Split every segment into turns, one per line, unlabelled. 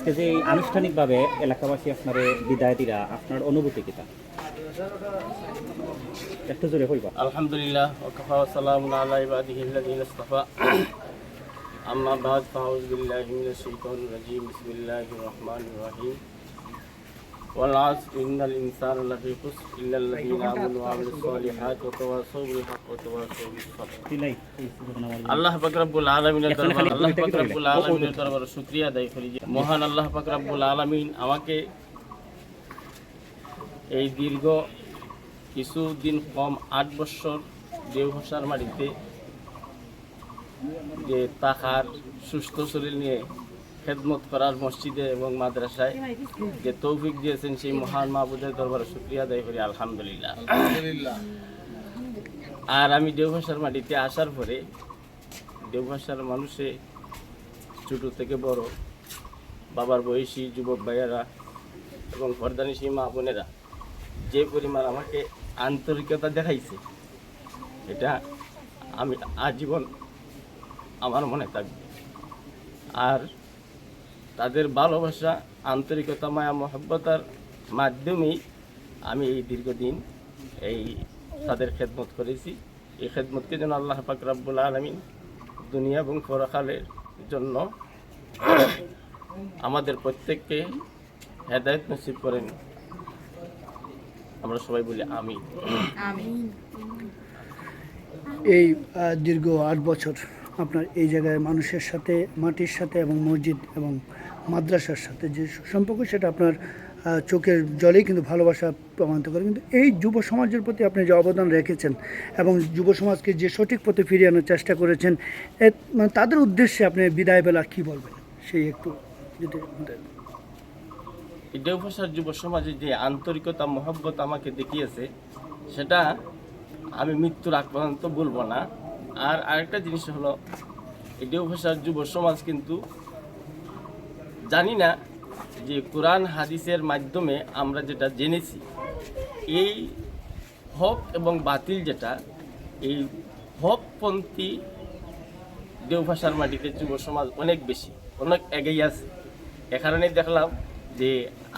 আজকে যে আনুষ্ঠানিকভাবে এলাকাবাসী আপনার বিদায় দিরা, আপনার অনুভূতি কিতা একটু জোরে
আলহামদুলিল্লাহ ওয়াসালামু আলা আম্মা বাদ মিনাশ শাইতানির রাজীম, বিসমিল্লাহির রহমানির রহিম। ওয়া আমিলুস সলিহাতি ওয়া তাওয়াসাউ বিল হাক্কি ওয়া তাওয়াসাউ বিস সাবর
তিলাই এই সুবহান আল্লাহ।
পাক রব্বুল আলামিনের দরবারে আল্লাহ পাক রব্বুল আলামিনের দরবারে শুকরিয়া আদায় করি মহান আল্লাহ পাক রব্বুল আলামিন আমাকে এই দীর্ঘ কিছুদিন কম আট বছর দেওভাষার মাটিতে যে তাহার সুস্থ শরীর নিয়ে খেদমত করার মসজিদে এবং মাদ্রাসায় যে তৌফিক দিয়েছেন সেই মহান মাহবুদের দরবারে শুক্রিয়া আদায় করি আলহামদুলিল্লাহ। আর আমি দেওভাষার মাটিতে আসার পরে দেওভাষার মানুষে ছোট থেকে বড় বাবার বয়সী যুবক ভাইয়েরা এবং পর্দানিসী মা বোনেরা যে পরিমাণ আমাকে আন্তরিকতা দেখাইছে এটা আমি আজীবন আমার মনে থাকবে। আর তাদের ভালোবাসা আন্তরিকতা মায়া মহব্বতার মাধ্যমেই আমি এই দীর্ঘদিন এই তাদের খেদমত করেছি। এই খেদমতকে যেন আল্লাহ পাক রাব্বুল আলমিন দুনিয়া এবং পরকালের জন্য আমাদের প্রত্যেককে হেদায়ত নসিব করেন। আমরা সবাই বলি আমি
এই দীর্ঘ আট বছর আপনার এই জায়গায় মানুষের সাথে, মাটির সাথে এবং মসজিদ এবং মাদ্রাসার সাথে যে সম্পর্ক, সেটা আপনার চোখের জলেই কিন্তু ভালোবাসা প্রমাণিত করে। কিন্তু এই যুব সমাজের প্রতি আপনি যে অবদান রেখেছেন এবং যুব সমাজকে যে সঠিক পথে ফিরিয়ে আনার চেষ্টা করেছেন মানে তাদের উদ্দেশ্যে আপনি বিদায় বেলা কী বলবেন? সেই একটু যদি
দেওভাষার যুব সমাজে যে আন্তরিকতা, মহব্বত আমাকে দেখিয়েছে, সেটা আমি মৃত্যুর আগ পর্যন্ত বলব না। আর আরেকটা জিনিস হলো এই দেওভাষার যুব সমাজ কিন্তু জানি না যে কোরআন হাদিসের মাধ্যমে আমরা যেটা জেনেছি, এই হক এবং বাতিল যেটা, এই হকপন্থী দেওভাষার মাটিতে যুব সমাজ অনেক বেশি, অনেক এগিয়ে আছে। এ কারণেই দেখলাম যে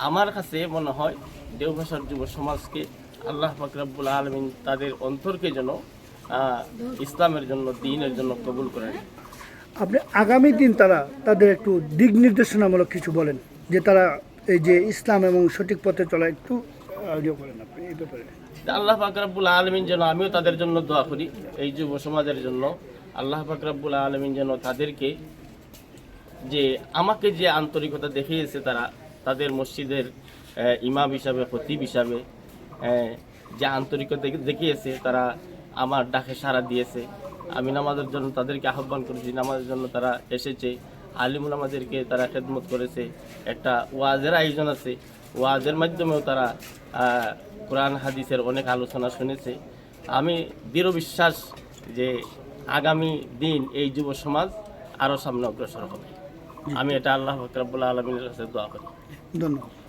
আমার কাছে মনে হয় দেওভাষার যুব সমাজকে আল্লাহ ফাকরাবুল আলমিন তাদের অন্তরকে যেন ইসলামের জন্য দিনের জন্য কবুল করেন।
আপনি আগামী দিন তারা তাদের একটু দিক নির্দেশনামূলক কিছু বলেন যে তারা এই যে ইসলাম এবং সঠিক পথে চলা একটু আইডিয়া করেন আপনি এই ব্যাপারে।
আল্লাহ ফাকরাবুল আলমিন যেন আমিও তাদের জন্য দোয়া করি এই যুব সমাজের জন্য। আল্লাহ ফাকরাবুল আলমিন যেন তাদেরকে যে আমাকে যে আন্তরিকতা দেখিয়েছে তারা তাদের মসজিদের ইমাম হিসাবে খতিব হিসাবে যে আন্তরিকতা দেখিয়েছে তারা আমার ডাকে সাড়া দিয়েছে। আমি নামাজের জন্য তাদেরকে আহ্বান করেছি। নামাজের জন্য তারা এসেছে। আলিমুল আমাদেরকে তারা খেদমত করেছে। একটা ওয়াজের আয়োজন আছে। ওয়াজের মাধ্যমেও তারা কোরআন, হাদিসের অনেক আলোচনা শুনেছে। আমি দৃঢ় বিশ্বাস যে আগামী দিন এই যুব সমাজ আরও সামনে অগ্রসর হবে। আমি এটা আল্লাহ ফকরাবুল্লাহ আলমিনের কাছে দোয়া করি।
ধন্যবাদ।